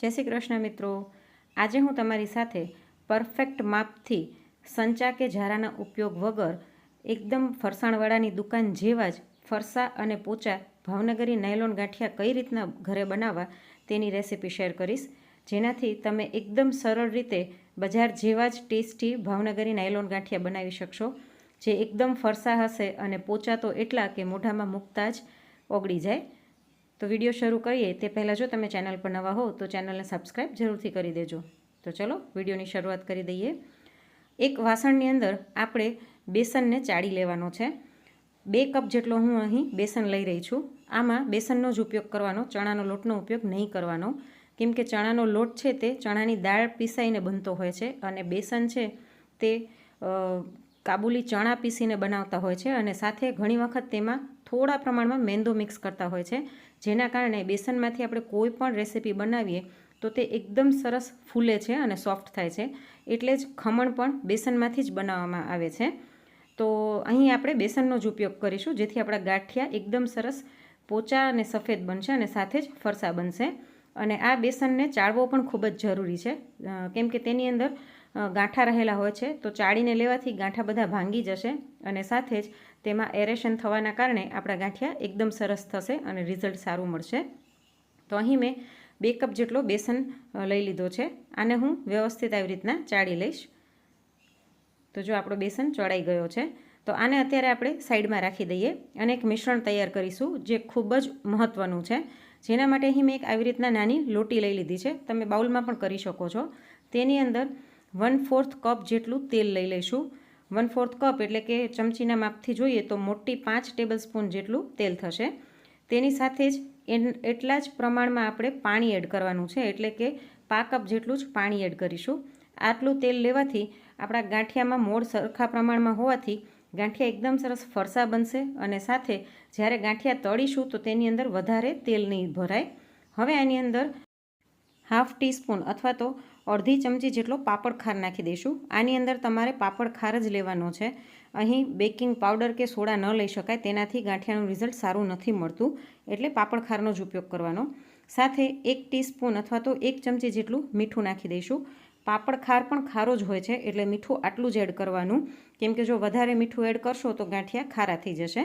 જય શ્રી કૃષ્ણ મિત્રો. આજે હું તમારી સાથે પરફેક્ટ માપથી સંચા કે ઝારાના ઉપયોગ વગર એકદમ ફરસાણવાળાની દુકાન જેવા જ ફરસા અને પોચા ભાવનગરી નાયલોન ગાંઠિયા કઈ રીતના ઘરે બનાવવા તેની રેસીપી શેર કરીશ. જેનાથી તમે એકદમ સરળ રીતે બજાર જેવા જ ટેસ્ટી ભાવનગરી નાયલોન ગાંઠિયા બનાવી શકશો, જે એકદમ ફરસા હશે અને પોચા તો એટલા કે મોઢામાં મૂકતા જ ઓગળી જાય. તો વીડિયો શરૂ કરીએ, તે પહેલાં જો તમે ચેનલ પર નવા હો, તો ચેનલને સબસ્ક્રાઈબ જરૂરથી કરી દેજો. તો ચલો, વિડીયોની શરૂઆત કરી દઈએ. એક વાસણની અંદર આપણે બેસનને ચાળી લેવાનો છે. બે કપ જેટલો હું અહીં બેસન લઈ રહી છું. આમાં બેસનનો જ ઉપયોગ કરવાનો, ચણાનો લોટનો ઉપયોગ નહીં કરવાનો. કેમ કે ચણાનો લોટ છે તે ચણાની દાળ પીસાઈને બનતો હોય છે અને બેસન છે તે કાબુલી ચણા પીસીને બનાવતા હોય છે અને સાથે ઘણી વખત તેમાં થોડા પ્રમાણમાં મેંદો મિક્સ કરતા હોય છે. જેના કારણે બેસનમાંથી આપણે કોઈ પણ રેસીપી બનાવીએ તો તે એકદમ સરસ ફૂલે છે અને સોફ્ટ થાય છે. એટલે જ ખમણ પણ બેસનમાંથી જ બનાવવામાં આવે છે. તો અહીં આપણે બેસનનો જ ઉપયોગ કરીશું, જેથી આપણા ગાંઠિયા એકદમ સરસ પોચા અને સફેદ બનશે અને સાથે જ ફરસા બનશે. અને આ બેસનને ચાળવો પણ ખૂબ જ જરૂરી છે. કેમ કે તેની અંદર ગાંઠા રહેલા હોય છે, તો ચાળીને લેવાથી ગાંઠા બધા ભાંગી જશે અને સાથે જ તેમાં એરેશન થવાના કારણે આપણા ગાંઠિયા એકદમ સરસ થશે અને રિઝલ્ટ સારું મળશે. તો અહીં મેં બે કપ જેટલો બેસન લઈ લીધો છે. આને હું વ્યવસ્થિત આવી રીતના ચાળી લઈશ. તો જો આપણો બેસન ચડાઈ ગયો છે, તો આને અત્યારે આપણે સાઈડમાં રાખી દઈએ અને એક મિશ્રણ તૈયાર કરીશું જે ખૂબ જ મહત્ત્વનું છે. જેના માટે અહીં મેં એક આવી રીતના નાની લોટી લઈ લીધી છે. તમે બાઉલમાં પણ કરી શકો છો. તેની અંદર વન ફોર્થ કપ જેટલું તેલ લઈ લઈશું. વન ફોર્થ કપ એટલે કે ચમચીના માપથી જોઈએ તો મોટી પાંચ ટેબલ સ્પૂન જેટલું તેલ થશે. તેની સાથે જ એટલા જ પ્રમાણમાં આપણે પાણી એડ કરવાનું છે, એટલે કે પા કપ જેટલું જ પાણી એડ કરીશું. આટલું તેલ લેવાથી આપણા ગાંઠિયામાં મોળ સરખા પ્રમાણમાં હોવાથી ગાંઠિયા એકદમ સરસ ફરસા બનશે અને સાથે જ્યારે ગાંઠિયા તળીશું તો તેની અંદર વધારે તેલ નહીં ભરાય. હવે આની અંદર હાફ ટીસ્પૂન અથવા તો અડધી ચમચી જેટલો પાપડ ખાર નાખી દઈશું. આની અંદર તમારે પાપડ ખાર જ લેવાનો છે. અહીં બેકિંગ પાવડર કે સોડા ન લઈ શકાય, તેનાથી ગાંઠિયાનું રિઝલ્ટ સારું નથી મળતું, એટલે પાપડ ખારનો જ ઉપયોગ કરવાનો. સાથે એક ટીસ્પૂન અથવા તો એક ચમચી જેટલું મીઠું નાખી દઈશું. પાપડ ખાર પણ ખારો જ હોય છે, એટલે મીઠું આટલું જ એડ કરવાનું. કેમ કે જો વધારે મીઠું એડ કરશો તો ગાંઠિયા ખારા થઈ જશે.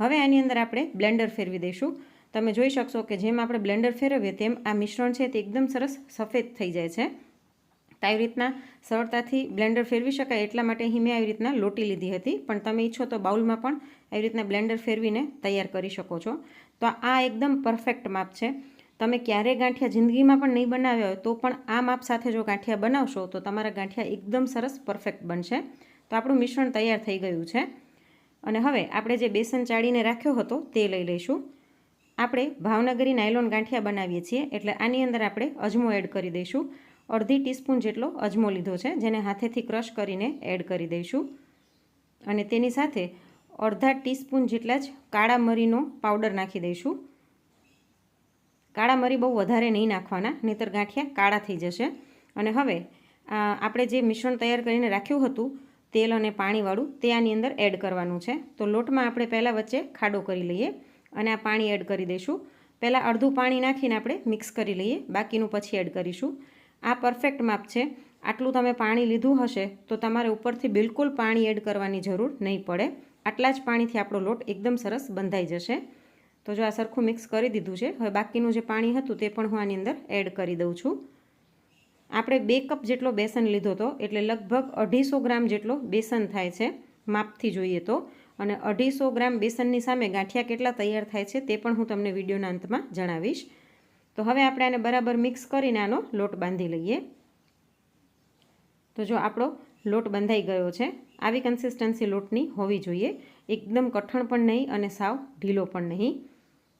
હવે આની અંદર આપણે બ્લેન્ડર ફેરવી દઈશું. તમે જોઈ શકશો કે જેમ આપણે બ્લેન્ડર ફેરવીએ તેમ આ મિશ્રણ છે તે એકદમ સરસ સફેદ થઈ જાય છે. તો આવી રીતના સરળતાથી બ્લેન્ડર ફેરવી શકાય એટલા માટે અહીં મેં આવી રીતના લોટી લીધી હતી. પણ તમે ઈચ્છો તો બાઉલમાં પણ આવી રીતના બ્લેન્ડર ફેરવીને તૈયાર કરી શકો છો. તો આ એકદમ પરફેક્ટ માપ છે. તમે ક્યારેય ગાંઠિયા જિંદગીમાં પણ નહીં બનાવ્યા હોય તો પણ આ માપ સાથે જો ગાંઠિયા બનાવશો તો તમારા ગાંઠિયા એકદમ સરસ પરફેક્ટ બનશે. તો આપણું મિશ્રણ તૈયાર થઈ ગયું છે. અને હવે આપણે જે બેસન ચાળીને રાખ્યો હતો તે લઈ લઈશું. આપણે ભાવનગરી નાયલોન ગાંઠિયા બનાવીએ છીએ. એટલે આની અંદર આપણે અજમો એડ કરી દઈશું. અડધી ટીસ્પૂન જેટલો અજમો લીધો છે, જેને હાથેથી ક્રશ કરીને એડ કરી દઈશું. અને તેની સાથે અડધા ટીસ્પૂન જેટલા જ કાળા મરીનો પાવડર નાખી દઈશું. કાળા મરી બહુ વધારે નહીં નાખવાના, નહીતર ગાંઠિયા કાળા થઈ જશે. અને હવે આપણે જે મિશ્રણ તૈયાર કરીને રાખ્યું હતું, તેલ અને પાણીવાળું, તે આની અંદર એડ કરવાનું છે. તો લોટમાં આપણે પહેલાં વચ્ચે ખાડો કરી લઈએ અને આ પાણી એડ કરી દઈશું. પહેલાં અડધું પાણી નાખીને આપણે મિક્સ કરી લઈએ, બાકીનું પછી એડ કરીશું. આ પરફેક્ટ માપ છે. આટલું તમે પાણી લીધું હશે તો તમારે ઉપરથી બિલકુલ પાણી એડ કરવાની જરૂર નહીં પડે. આટલા જ પાણીથી આપણો લોટ એકદમ સરસ બંધાઈ જશે. તો જો આ સરખું મિક્સ કરી દીધું છે, હવે બાકીનું જે પાણી હતું તે પણ હું આની અંદર એડ કરી દઉં છું. આપણે બે કપ જેટલો બેસન લીધો હતો, એટલે લગભગ અઢીસો ગ્રામ જેટલો બેસન થાય છે માપથી જોઈએ તો. અને અઢીસો ગ્રામ બેસનની સામે ગાંઠિયા કેટલા તૈયાર થાય છે તે પણ હું તમને વિડીયોના અંતમાં જણાવીશ. તો હવે આપણે આને બરાબર મિક્સ કરીને આનો લોટ બાંધી લઈએ. તો જો આપણો લોટ બંધાઈ ગયો છે, આવી કન્સિસ્ટન્સી લોટની હોવી જોઈએ. એકદમ કઠણ પણ નહીં અને સાવ ઢીલો પણ નહીં.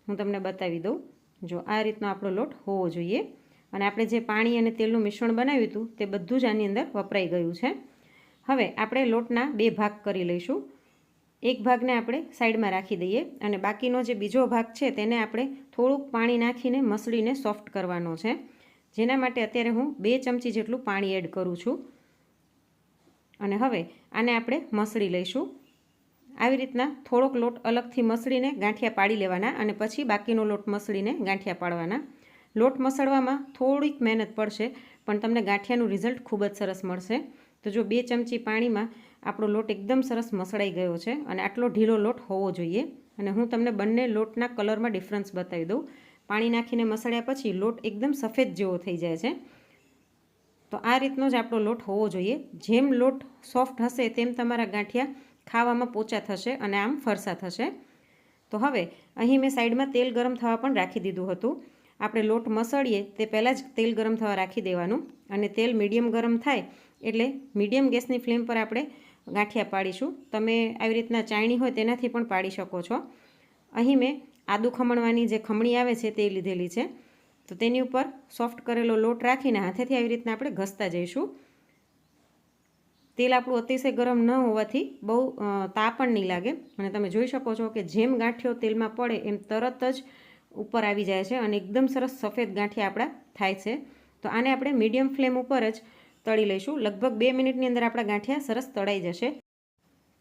હું તમને બતાવી દઉં, જો આ રીતનો આપણો લોટ હોવો જોઈએ. અને આપણે જે પાણી અને તેલનું મિશ્રણ બનાવ્યું હતું, તે બધું જ આની અંદર વપરાઈ ગયું છે. હવે આપણે લોટના બે ભાગ કરી લઈશું. એક ભાગને આપણે સાઈડમાં રાખી દઈએ અને બાકીનો જે બીજો ભાગ છે તેને આપણે થોડુંક પાણી નાખીને મસળીને સોફ્ટ કરવાનો છે. જેના માટે અત્યારે હું બે ચમચી જેટલું પાણી એડ કરું છું. અને હવે આને આપણે મસળી લઈશું. આવી રીતના થોડોક લોટ અલગથી મસળીને ગાંઠિયા પાડી લેવાના અને પછી બાકીનો લોટ મસળીને ગાંઠિયા પાડવાના. લોટ મસળવામાં થોડીક મહેનત પડશે, પણ તમને ગાંઠિયાનું રિઝલ્ટ ખૂબ જ સરસ મળશે. તો જો બે ચમચી પાણીમાં આપણો લોટ એકદમ સરસ મસળાઈ ગયો છે અને આટલો ઢીલો લોટ હોવો જોઈએ. અને હું તમને બંને લોટના કલરમાં ડિફરન્સ બતાવી દઉં. પાણી નાખીને મસળ્યા પછી લોટ એકદમ સફેદ જેવો થઈ જાય છે. તો આ રીતનો જ આપણો લોટ હોવો જોઈએ. જેમ લોટ સોફ્ટ હશે તેમ તમારા ગાંઠિયા ખાવામાં પોચા થશે અને આમ ફરસા થશે. તો હવે અહીં મેં સાઈડમાં તેલ ગરમ થવા પણ રાખી દીધું હતું. આપણે લોટ મસળીએ તે પહેલાં જ તેલ ગરમ થવા રાખી દેવાનું. અને તેલ મીડિયમ ગરમ થાય એટલે મીડિયમ ગેસની ફ્લેમ પર આપણે ગાંઠિયા પાડીશું. તમે આવી રીતના ચાયણી હોય તેનાથી પણ પાડી શકો છો. અહીં મેં આદુ ખમણવાની જે ખમણી આવે છે તે લીધેલી છે. તો તેની ઉપર સોફ્ટ કરેલો લોટ રાખીને હાથેથી આવી રીતના આપણે ઘસતા જઈશું. તેલ આપણું અતિશય ગરમ ન હોવાથી બહુ તા પણ નહીં લાગે. અને તમે જોઈ શકો છો કે જેમ ગાંઠિયો તેલમાં પડે એમ તરત જ ઉપર આવી જાય છે અને એકદમ સરસ સફેદ ગાંઠિયા આપણા થાય છે. તો આને આપણે મીડિયમ ફ્લેમ ઉપર જ તળી લઈશું. લગભગ બે મિનિટની અંદર આપણા ગાંઠિયા સરસ તળાઈ જશે.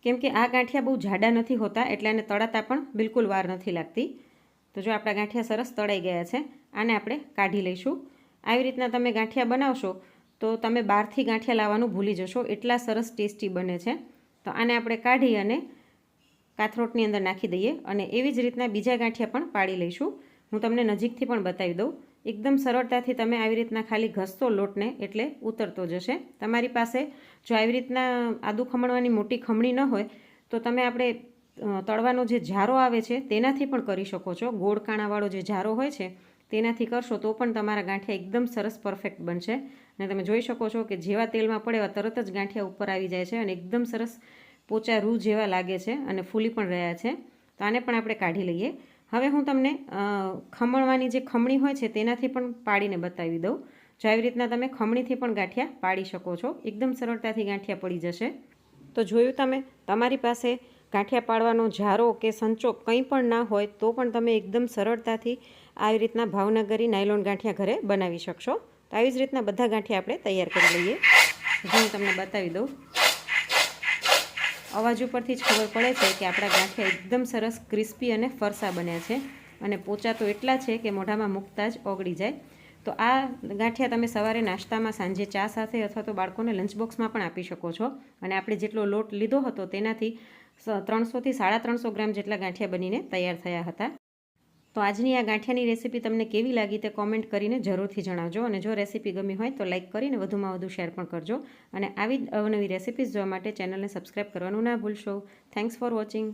કેમ કે આ ગાંઠિયા બહુ જાડા નથી હોતા, એટલે એને તળાતા પણ બિલકુલ વાર નથી લાગતી. તો જો આપણા ગાંઠિયા સરસ તળાઈ ગયા છે, આને આપણે કાઢી લઈશું. આવી રીતના તમે ગાંઠિયા બનાવશો, તો તમે બહારથી ગાંઠિયા લાવવાનું ભૂલી જશો. એટલા સરસ ટેસ્ટી બને છે. તો આને આપણે કાઢી અને કાથરોટની અંદર નાખી દઈએ અને એવી જ રીતના બીજા ગાંઠિયા પણ પાડી લઈશું. હું તમને નજીકથી પણ બતાવી દઉં. એકદમ સરળતાથી તમે આવી રીતના ખાલી ઘસતો લોટને એટલે ઉતરતો જશે. તમારી પાસે જો આવી રીતના આદુ ખમણવાની મોટી ખમણી ન હોય, તો તમે આપણે તળવાનો જે ઝારો આવે છે તેનાથી પણ કરી શકો છો. ગોળ કાણાવાળો જે ઝારો હોય છે તેનાથી કરશો તો પણ તમારા ગાંઠિયા એકદમ સરસ પરફેક્ટ બનશે. અને તમે જોઈ શકો છો કે જેવા તેલમાં પડે એવા તરત જ ગાંઠિયા ઉપર આવી જાય છે અને એકદમ સરસ પોચા રૂ જેવા લાગે છે અને ફૂલી પણ રહ્યા છે. તો આને પણ આપણે કાઢી લઈએ. હવે હું તમને ખમણવાની જે ખમણી હોય છે તેનાથી પણ પાડીને બતાવી દઉં. જો આવી રીતના તમે ખમણીથી પણ ગાંઠિયા પાડી શકો છો. એકદમ સરળતાથી ગાંઠિયા પડી જશે. તો જોયું તમે, તમારી પાસે ગાંઠિયા પાડવાનો ઝારો કે સંચો કંઈ પણ ના હોય તો પણ તમે એકદમ સરળતાથી આવી રીતના ભાવનગરી નાયલોન ગાંઠિયા ઘરે બનાવી શકશો. તો આવી જ રીતના બધા ગાંઠિયા આપણે તૈયાર કરી લઈએ. જે હું તમને બતાવી દઉં. અવાજ ઉપરથી જ ખબર પડે છે કે આપણા ગાંઠિયા એકદમ સરસ ક્રિસ્પી અને ફરસા બન્યા છે અને પોચા તો એટલા છે કે મોઢામાં મૂકતા જ ઓગળી જાય. તો આ ગાંઠિયા તમે સવારે નાસ્તામાં સાંજે ચા સાથે અથવા તો બાળકોને લંચ બોક્સમાં પણ આપી શકો છો. અને આપણે જેટલો લોટ લીધો હતો તેનાથી ત્રણસોથી સાડા ત્રણસો ગ્રામ જેટલા ગાંઠિયા બનીને તૈયાર થયા હતા. તો આજની આ ગાંઠિયાની રેસીપી તમને કેવી લાગી તે કોમેન્ટ કરીને જરૂરથી જણાવજો અને જો રેસીપી ગમી હોય તો લાઇક કરીને વધુમાં વધુ શેર પણ કરજો અને આવી જ અવનવી રેસીપીઝ જોવા માટે ચેનલને સબસ્ક્રાઈબ કરવાનું ના ભૂલશો. Thanks for watching